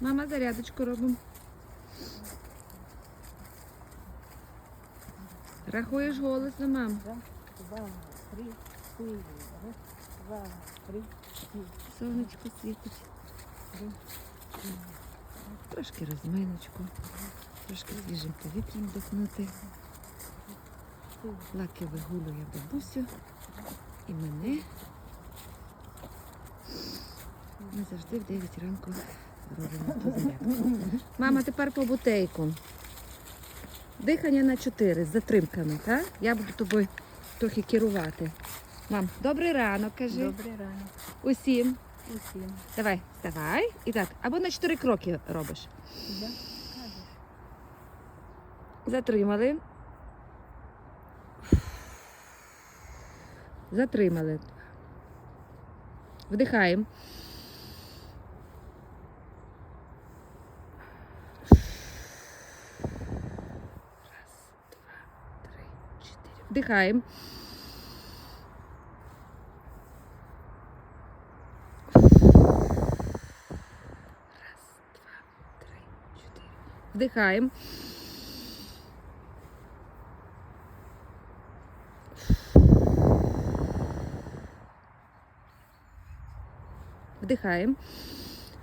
Мама, зарядочку робимо. Рахуєш голосно, мам. Раз, два, три, чотири. Раз, два, три, чотири. Сонечко світить. Трошки розминочку, трошки свіжим повітрям вдохнути. Лаки вигулює бабусю і мене. Ми завжди в 9 ранку робимо зарядку. Мама, тепер по бутейку. Дихання на 4 з затримками, так? Я буду тобою трохи керувати. Мам, добрий ранок, кажи. Добрий ранок Усім. усім. Давай, вставай. І так, або на 4 кроки робиш. Затримали. Затримали. Вдихаємо. Раз, два, три, чотири. Вдихаємо. Раз, два, три, чотири. Вдихаємо. Вдихаємо.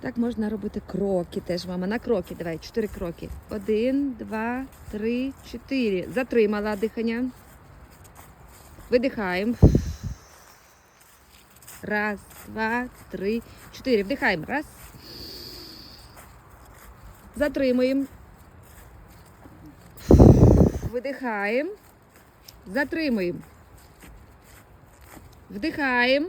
Так можна робити кроки теж, мама. На кроки. Давай, чотири кроки. Один, два, три, чотири. Затримала дихання. Видихаємо. Раз, два, три, чотири. Вдихаємо. Раз. Затримуємо. Видихаємо. Затримуємо. Вдихаємо.